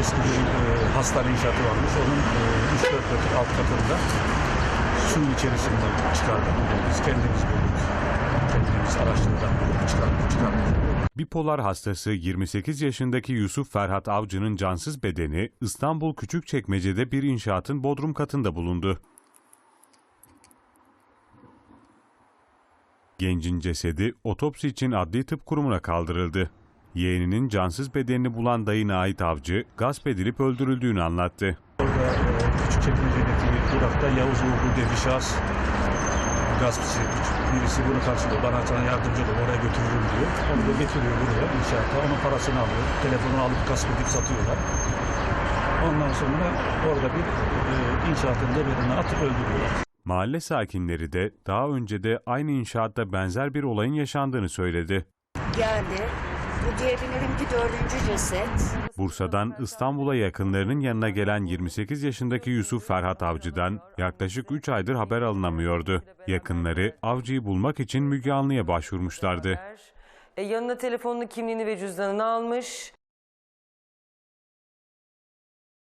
eski bir e, hastane inşaatı varmış. Onun e, 3-4 metre alt katında suyun içerisinden çıkardık. Biz kendimiz bulduk. Kendimiz araştırdık, çıkardık, çıkardık. Bipolar hastası 28 yaşındaki Yusuf Ferhat Avcı'nın cansız bedeni İstanbul Küçükçekmece'de bir inşaatın bodrum katında bulundu. Gencin cesedi otopsi için adli tıp kurumuna kaldırıldı. Yeğeninin cansız bedenini bulan dayına ait avcı gasp edilip öldürüldüğünü anlattı. Orada e, Küçükçekmece'deki durakta Yavuz Uğurlu diye bir şahıs gaspçı. Birisi bunu karşılıyor. Bana sana yardımcı ol, oraya götürürüm diyor. Onu da getiriyor buraya inşaata. Onun parasını alıyor. Telefonu alıp gasp edip satıyorlar. Ondan sonra orada bir e, inşaatın debelini atıp öldürüyorlar. Mahalle sakinleri de daha önce de aynı inşaatta benzer bir olayın yaşandığını söyledi. geldi. Bu diyebilirim ki dördüncü ceset. Bursa'dan İstanbul'a yakınlarının yanına gelen 28 yaşındaki Yusuf Ferhat Avcı'dan yaklaşık 3 aydır haber alınamıyordu. Yakınları avcıyı bulmak için Müge Anlı'ya başvurmuşlardı. E, yanına telefonunu, kimliğini ve cüzdanını almış.